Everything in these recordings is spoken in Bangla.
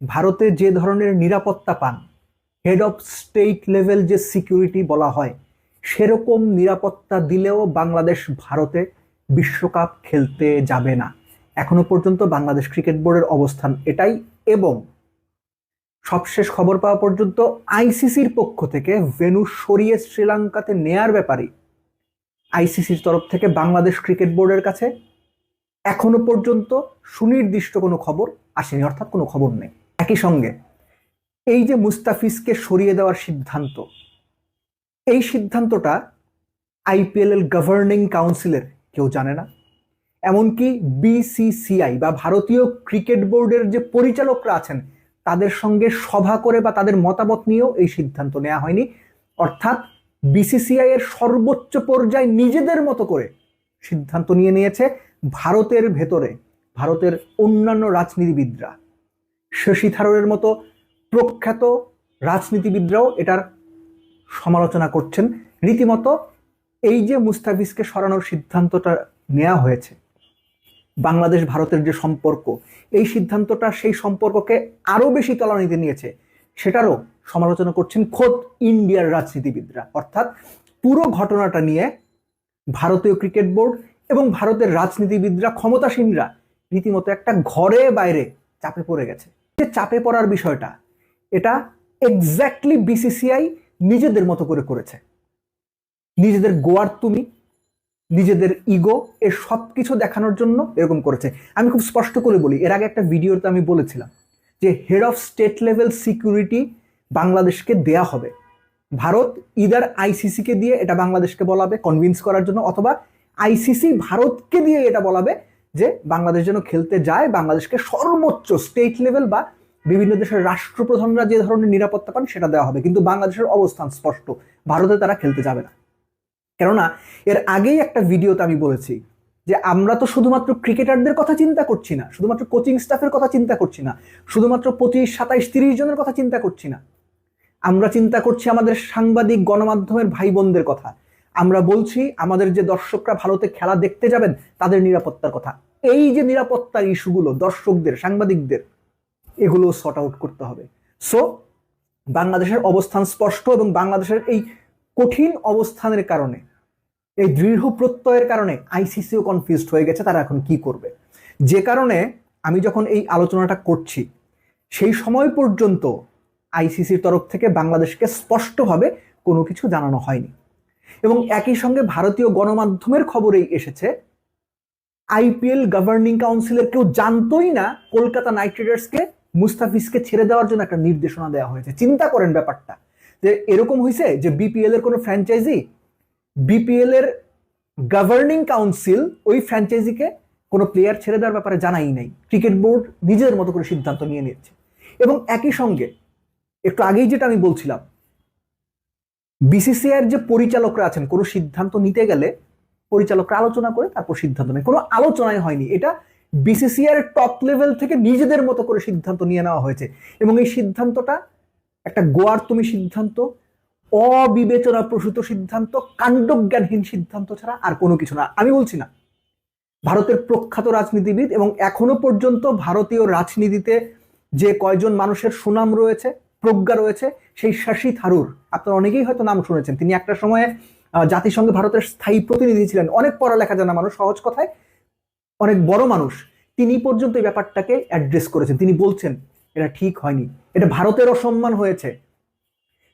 ভারতে যে ধরনের নিরাপত্তা পান হেড অফ স্টেট লেভেল যে সিকিউরিটি বলা হয়, সেরকম নিরাপত্তা দিলেও বাংলাদেশ ভারতে বিশ্বকাপ খেলতে যাবে না। এখনও পর্যন্ত বাংলাদেশ ক্রিকেট বোর্ডের অবস্থান এটাই এবং সবশেষ খবর পাওয়া পর্যন্ত আইসিসির পক্ষ থেকে ভেনু সরিয়ে শ্রীলঙ্কাতে নেয়ার ব্যাপারে আইসিসির তরফ থেকে বাংলাদেশ ক্রিকেট বোর্ডের কাছে এখনও পর্যন্ত সুনির্দিষ্ট কোনো খবর আসেনি, অর্থাৎ কোনো খবর নেই। একই সঙ্গে এই যে মুস্তাফিজকে সরিয়ে দেওয়ার সিদ্ধান্ত, এই সিদ্ধান্তটা আইপিএল এর গভর্নিং কাউন্সিলের কেউ জানে না। এমনকি বিসিসিআই বা ভারতীয় ক্রিকেট বোর্ডের যে পরিচালকরা আছেন, তাদের সঙ্গে সভা করে বা তাদের মতামত নিয়েও এই সিদ্ধান্ত নেওয়া হয়নি। অর্থাৎ বিসিসিআই এর সর্বোচ্চ পর্যায়ে নিজেদের মতো করে সিদ্ধান্ত নিয়ে নিয়েছে ভারতের ভেতরে, ভারতের অন্যান্য রাজনীতিবিদরা। শশী থারুরের মতো প্রখ্যাত রাজনীতিবিদরাও এটার সমালোচনা করছেন। রীতিমতো এই যে মুস্তাফিজকে সরানোর সিদ্ধান্তটা নেওয়া হয়েছে, বাংলাদেশ ভারতের যে সম্পর্ক, এই সিদ্ধান্তটা সেই সম্পর্ককে আরও বেশি তলানিতে নিয়েছে, সেটারও সমালোচনা করছেন খোদ ইন্ডিয়ার রাজনীতিবিদরা। অর্থাৎ পুরো ঘটনাটা নিয়ে ভারতীয় ক্রিকেট বোর্ড এবং ভারতের রাজনীতিবিদরা, ক্ষমতাসীনরা রীতিমতো একটা ঘরে বাইরে চাপে পড়ে গেছে। যে চাপে পড়ার বিষয়টা, এটা এক্স্যাক্টলি বিসিসিআই নিজেদের মতো করে করেছে। নিজেদের গোয়ার তুমি, নিজেদের ইগো এর সব কিছু দেখানোর জন্য এরকম করেছে। আমি খুব স্পষ্ট করে বলি, এর আগে একটা ভিডিওতে আমি বলেছিলাম যে head of state level security বাংলাদেশকে দেয়া হবে। ভারত ইদার আইসিসিকে দিয়ে এটা বাংলাদেশকে বলাবে কনভিন্স করার জন্য, অথবা আইসিসি ভারতকে দিয়ে এটা বলাবে যে বাংলাদেশ যেন খেলতে যায়, বাংলাদেশকে সর্বোচ্চ স্টেট লেভেল বা বিভিন্ন দেশের রাষ্ট্রপ্রধানরা যে ধরনের নিরাপত্তা পান সেটা দেওয়া হবে। কিন্তু বাংলাদেশের অবস্থান স্পষ্ট, ভারতে তারা খেলতে যাবে না। কেননা, এর আগেই একটা ভিডিওতে আমি বলেছি যে আমরা তো শুধুমাত্র ক্রিকেটারদের কথা চিন্তা করছি না, শুধুমাত্র কোচিং স্টাফের কথা চিন্তা করছি না, শুধুমাত্র পঁচিশ, সাতাইশ, তিরিশ জনের কথা চিন্তা করছি না। আমরা চিন্তা করছি আমাদের সাংবাদিক, গণমাধ্যমের ভাই বোনদের কথা। আমরা বলছি, আমাদের যে দর্শকরা ভারতে খেলা দেখতে যাবেন, তাদের নিরাপত্তার কথা। এই যে নিরাপত্তার ইস্যুগুলো দর্শকদের, সাংবাদিকদের, এগুলো সর্ট আউট করতে হবে। সো বাংলাদেশের অবস্থান স্পষ্ট এবং বাংলাদেশের এই কঠিন অবস্থানের কারণে, এই দৃঢ় প্রত্যয়ের কারণে আইসিসিও কনফিউজড হয়ে গেছে, তারা এখন কি করবে? যে কারণে আমি যখন এই আলোচনাটা করছি, সেই সময় পর্যন্ত আইসিসির তরফ থেকে বাংলাদেশকে স্পষ্টভাবে কোনো কিছু জানানো হয়নি। এবং একই সঙ্গে ভারতীয় গণমাধ্যমের খবরেই এসেছে আইপিএল গভর্নিং কাউন্সিলের কেউ জানতোই না কলকাতা নাইট রাইডার্সকে, মুস্তাফিজকে ছেড়ে দেওয়ার জন্য একটা নির্দেশনা দেওয়া হয়েছে। চিন্তা করেন ব্যাপারটা। যে এরকম হয়েছে যে বিপিএল এর কোনো ফ্র্যাঞ্চাইজি বিপিএল এর গভর্নিং কাউন্সিল ওই ফ্র্যাঞ্চাইজিকে কোনো প্লেয়ার ছেড়ে দেওয়ার ব্যাপারে জানাই নাই। ক্রিকেট বোর্ড নিজেদের মতো করে সিদ্ধান্ত নিয়ে নিচ্ছে এবং একই সঙ্গে একটু আগেই যেটা আমি বলছিলাম বিসিসিআইয়ের যে পরিচালকরা আছেন, কোনো সিদ্ধান্ত নিতে গেলে পরিচালকরা আলোচনা করে, তারপর সিদ্ধান্ত নেয়। কোনো আলোচনাই হয়নি। এটা বিসিসিআইয়ের টপ লেভেল থেকে নিজেদের মতো করে সিদ্ধান্ত নিয়ে নেওয়া হয়েছে। এবং এই সিদ্ধান্তটা একটা গোয়ার তুমি সিদ্ধান্ত অবিবেচনা প্রসূত সিদ্ধান্ত, কাণ্ডজ্ঞানহীন সিদ্ধান্ত ছাড়া আর কোনো কিছু না। আমি বলছি না, ভারতের প্রখ্যাত রাজনীতিবিদ এবং এখনও পর্যন্ত ভারতীয় রাজনীতিতে যে কয়জন মানুষের সুনাম রয়েছে, প্রজ্ঞা রয়েছে, সেই শশী থারুর। আপনারা অনেকেই হয়তো নাম শুনেছেন। তিনি একটা সময়ে জাতিসংঘে ভারতের স্থায়ী প্রতিনিধি ছিলেন। অনেক পড়ালেখা জানা মানুষ, সহজ কথায় অনেক বড় মানুষ। তিনি পর্যন্ত এই ব্যাপারটাকে অ্যাড্রেস করেছেন। তিনি বলছেন, এটা ঠিক হয়নি। এটা ভারতের অসম্মান হয়েছে।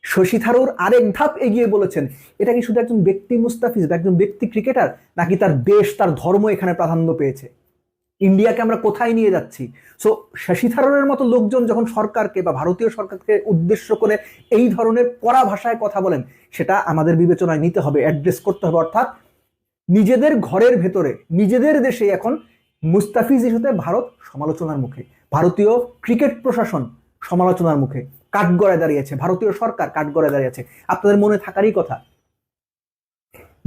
শশী থারুর আরেক ধাপ এগিয়ে বলেছেন, এটা কি শুধু একজন ব্যক্তি মুস্তাফিজ বা একজন ব্যক্তি ক্রিকেটার? নাকি তার দেশ, তার ধর্ম এখানে প্রাধান্য পেয়েছে? ইন্ডিয়াকে আমরা কোথায় নিয়ে যাচ্ছি? সো শশী থারুরের মতো লোকজন যখন সরকারকে বা ভারতীয় সরকারকে উদ্দেশ্য করে এই ধরনের পড়া ভাষায় কথা বলেন, সেটা আমাদের বিবেচনায় নিতে হবে অ্যাড্রেস করতে হবে। অর্থাৎ নিজেদের ঘরের ভেতরে, নিজেদের দেশে এখন মুস্তাফিজ ইস্যুতে ভারত সমালোচনার মুখে, ভারতীয় ক্রিকেট প্রশাসন সমালোচনার মুখে, কাঠগড়ায় দাঁড়িয়েছে, ভারতীয় সরকার কাঠগড়ায় দাঁড়িয়েছে। আপনাদের মনে থাকারই কথা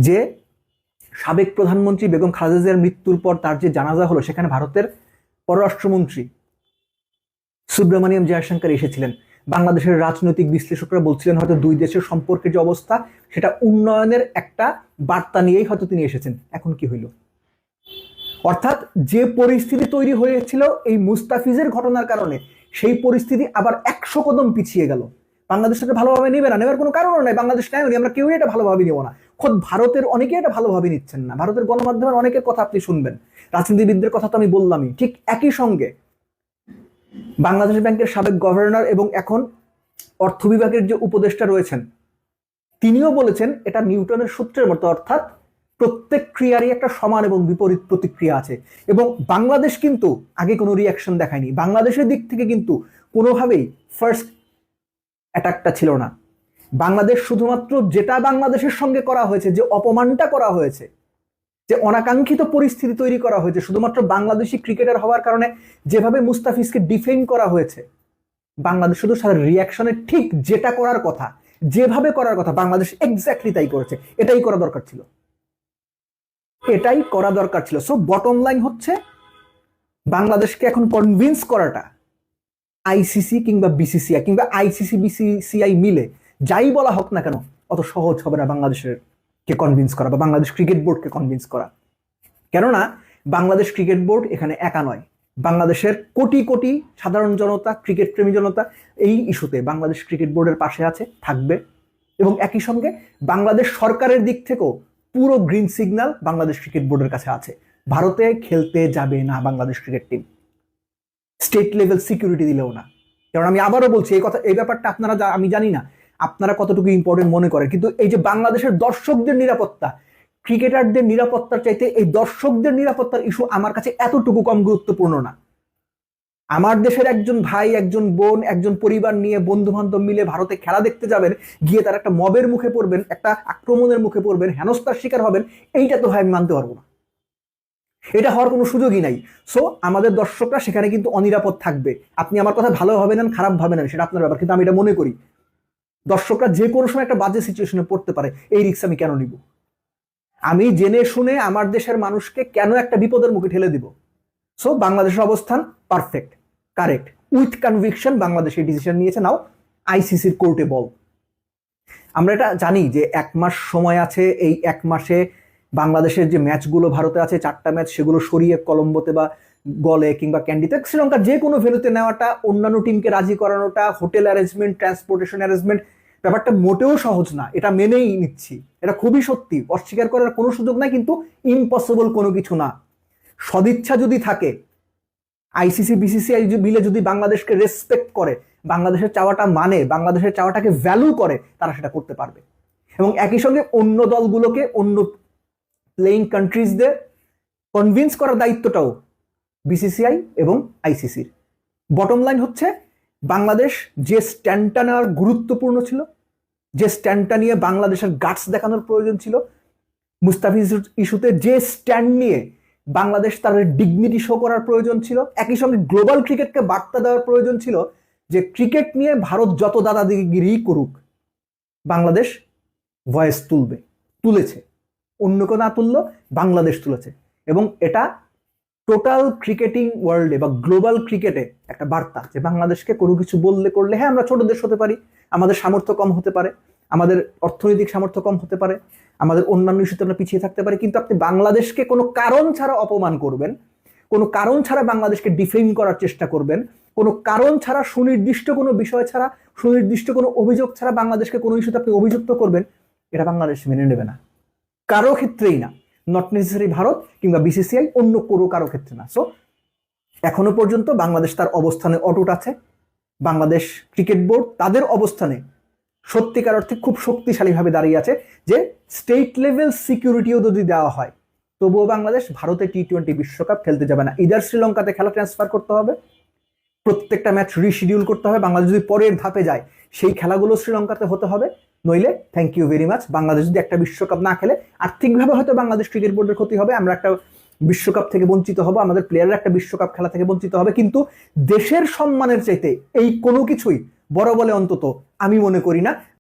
যে সাবেক প্রধানমন্ত্রী বেগম খালেদা জিয়ার মৃত্যুর পর তার যে জানাজা হলো, সেখানে ভারতের পররাষ্ট্রমন্ত্রী সুব্রমণিয়াম জয়শঙ্কর এসেছিলেন। বাংলাদেশের রাজনৈতিক বিশ্লেষকরা বলছিলেন হয়তো দুই দেশের সম্পর্কের যে অবস্থা, সেটা উন্নয়নের একটা বার্তা নিয়েই হয়তো তিনি এসেছেন। এখন কি হইল? অর্থাৎ যে পরিস্থিতি তৈরি হয়েছিল এই মুস্তাফিজের ঘটনার কারণে, সেই পরিস্থিতি আবার একশো কদম পিছিয়ে গেল। বাংলাদেশ এটা ভালোভাবে নেবে না নেওয়ার কোনো কারণও নাই। বাংলাদেশ নেয়নি আমরা কেউই এটা ভালোভাবে নেব না। খোদ ভারতের অনেকে এটা ভালোভাবে নিচ্ছেন না। ভারতের গণমাধ্যমের অনেকের কথা আপনি শুনবেন। রাজনীতিবিদদের কথা তো আমি বললামই। ঠিক একই সঙ্গে বাংলাদেশ ব্যাংকের সাবেক গভর্নর এবং এখন অর্থ বিভাগের যে উপদেষ্টা রয়েছেন, তিনিও বলেছেন এটা নিউটনের সূত্রের মতো, অর্থাৎ প্রত্যেক ক্রিয়ারই একটা সমান এবং বিপরীত প্রতিক্রিয়া আছে। এবং বাংলাদেশ কিন্তু আগে কোনো রিয়াকশন দেখায়নি। বাংলাদেশের দিক থেকে কিন্তু কোনোভাবেই ফার্স্ট অ্যাটাকটা ছিল না। বাংলাদেশ শুধুমাত্র যেটা বাংলাদেশের সঙ্গে করা হয়েছে, যে অপমানটা করা হয়েছে, যে অনাকাঙ্ক্ষিত পরিস্থিতি তৈরি করা হয়েছে, শুধুমাত্র বাংলাদেশি ক্রিকেটার হওয়ার কারণে যেভাবে মুস্তাফিজকে ডিফেন্ড করা হয়েছে, বাংলাদেশ শুধু সারা রিয়াকশনে ঠিক যেটা করার কথা, যেভাবে করার কথা, বাংলাদেশ এক্স্যাক্টলি তাই করেছে, এটাই করা দরকার ছিল। এটাই করা দরকার ছিল। সো বটম লাইন হচ্ছে, বাংলাদেশকে এখন কনভিন্স করাটা আইসিসি কিংবা বিসিসিআই কিংবা আইসিসি বিসিসিআই মিলে যাই বলা হোক না কেন, অত সহজ হবে না বাংলাদেশের কে কনভিন্স করা বা বাংলাদেশ ক্রিকেট বোর্ডকে কনভিন্স করা। কেননা, বাংলাদেশ ক্রিকেট বোর্ড এখানে একা নয়, বাংলাদেশের কোটি কোটি সাধারণ জনতা ক্রিকেট প্রেমী জনতা এই ইস্যুতে বাংলাদেশ ক্রিকেট বোর্ডের পাশে আছে, থাকবে। এবং একই সঙ্গে বাংলাদেশ সরকারের দিক থেকেও পুরো গ্রিন সিগন্যাল বাংলাদেশ ক্রিকেট বোর্ডের কাছে আছে। ভারতে খেলতে যাবে না Bangladesh cricket team state level security দিলেও না। কারণ আমি আবারও বলছি, এই কথা, এই ব্যাপারটা আপনারা আমি জানি না, আপনারা কতটুকু ইম্পর্টেন্ট মনে করেন, কিন্তু এই যে বাংলাদেশের দর্শকদের নিরাপত্তা, ক্রিকেটারদের নিরাপত্তার চাইতে এই দর্শকদের নিরাপত্তার ইস্যু আমার কাছে এতটুকু কম গুরুত্বপূর্ণ না। আমার দেশের একজন ভাই, একজন বোন, একজন পরিবার নিয়ে বন্ধু বান্ধব মিলে ভারতে খেলা দেখতে যাবেন, গিয়ে তার একটা মবের মুখে পড়বেন, একটা আক্রমণের মুখে পড়বেন, হেনস্থার শিকার হবেন, এইটা তো ভাই আমি মানতে পারব না। এটা হওয়ার কোনো সুযোগই নাই। সো আমাদের দর্শকরা সেখানে কিন্তু অনিরাপদ থাকবে। আপনি আমার কথা ভালো হবে না, খারাপ ভাবে না, সেটা আপনার ব্যাপার। কিন্তু আমি এটা মনে করি। দর্শকরা যে কোনো সময় একটা বাজে সিচুয়েশনে পড়তে পারে, এই রিক্স আমি কেন নিব? আমি জেনে শুনে আমার দেশের মানুষকে কেন একটা বিপদের মুখে ঠেলে দিব? সো বাংলাদেশের অবস্থান perfect correct with conviction Bangladesh এই ডিসিশন নিয়েছে। নাও আইসিসির কোর্টে বল। আমরা এটা জানি যে এক মাস সময় আছে, এই এক মাসে বাংলাদেশের যে ম্যাচগুলো ভারতে আছে, চারটা ম্যাচ সেগুলো সরিয়ে কলম্বোতে বা গলে কিংবা ক্যান্ডিতে শ্রীলঙ্কার যে কোনো ভেন্যুতে নেওয়াটা, অন্যান্য টিমকে রাজি করানোটা, হোটেল অ্যারেঞ্জমেন্ট, ট্রান্সপোর্টেশন অ্যারেঞ্জমেন্ট, ব্যাপারটা মোটেও সহজ না। এটা মেনেই নিচ্ছি। এটা খুবই সত্যি। অস্বীকার করার কোনো সুযোগ নাই, কিন্তু ইম্পসিবল কোনো কিছু না। সদিচ্ছা যদি থাকে আইসিসি বিসিসিআই মিলে, যদি বাংলাদেশকে রেসপেক্ট করে, বাংলাদেশের চাওয়াটা মানে বাংলাদেশের চাওয়াটাকে ভ্যালু করে, তারা সেটা করতে পারবে। এবং একই সঙ্গে অন্য দলগুলোকে, অন্য প্লেইং কান্ট্রিজদের কনভিন্স করার দায়িত্বটাও বিসিসিআই এবং আইসিসির বটম লাইন হচ্ছে, বাংলাদেশ যে স্ট্যান্ডটা নেওয়ার গুরুত্বপূর্ণ ছিল, যে স্ট্যান্ডটা নিয়ে বাংলাদেশের গাটস দেখানোর প্রয়োজন ছিল, মুস্তাফিজ ইস্যুতে যে স্ট্যান্ড নিয়ে বাংলাদেশ তার ডিগনিটি শো করার প্রয়োজন ছিল, একই সঙ্গে গ্লোবাল ক্রিকেটকে বার্তা দেওয়ার প্রয়োজন ছিল যে ক্রিকেট নিয়ে ভারত যত দাদাদিগিরি করুক, বাংলাদেশ ভয়েস তুলবে, তুলেছে। অন্য কেউ না তুললো, বাংলাদেশ তুলেছে। এবং এটা টোটাল ক্রিকেটিং ওয়ার্ল্ডে বা গ্লোবাল ক্রিকেটে একটা বার্তা যে বাংলাদেশকে কোনো কিছু বললে করলে হ্যাঁ আমরা ছোট দেশ হতে পারি, আমাদের সামর্থ্য কম হতে পারে, আমাদের অর্থনৈতিক সামর্থ্য কম হতে পারে, আমাদের অন্যান্য ইস্যুতে আমরা পিছিয়ে থাকতে পারি, কিন্তু আপনি বাংলাদেশকে কোনো কারণ ছাড়া অপমান করবেন, কোনো কারণ ছাড়া বাংলাদেশকে ডিফেন্ড করার চেষ্টা করবেন, কোনো কারণ ছাড়া সুনির্দিষ্ট কোনো বিষয় ছাড়া, সুনির্দিষ্ট কোনো অভিযোগ ছাড়া বাংলাদেশকে কোনো ইস্যুতে আপনি অভিযুক্ত করবেন, এটা বাংলাদেশ মেনে নেবে না। কারও ক্ষেত্রেই না নট নেসেসারি ভারত কিংবা বিসিসিআই অন্য কোনো কারও ক্ষেত্রে না। সো এখনও পর্যন্ত বাংলাদেশ তার অবস্থানে অটুট আছে। বাংলাদেশ ক্রিকেট বোর্ড তাদের অবস্থানে সত্যিকার অর্থে খুব শক্তিশালীভাবে দাঁড়িয়ে আছে যে স্টেট লেভেল সিকিউরিটিও যদি দেওয়া হয়, তবুও বাংলাদেশ ভারতে টি টোয়েন্টি বিশ্বকাপ খেলতে যাবে না। ইদার শ্রীলঙ্কাতে খেলা ট্রান্সফার করতে হবে, প্রত্যেকটা ম্যাচ রিশিডিউল করতে হবে। বাংলাদেশ যদি পরের ধাপে যায়, সেই খেলাগুলো শ্রীলঙ্কাতে হতে হবে। নইলে thank you very much Bangladesh যদি একটা বিশ্বকাপ না খেলে, আর্থিকভাবে হয়তো বাংলাদেশ ক্রিকেট বোর্ডের ক্ষতি হবে, আমরা একটা বিশ্বকাপ থেকে বঞ্চিত হব, আমাদের প্লেয়াররা একটা বিশ্বকাপ খেলা থেকে বঞ্চিত হবে, কিন্তু দেশের সম্মানের চাইতে এই কোনো কিছুই বড় বলে অন্তত আমি মনে করি না।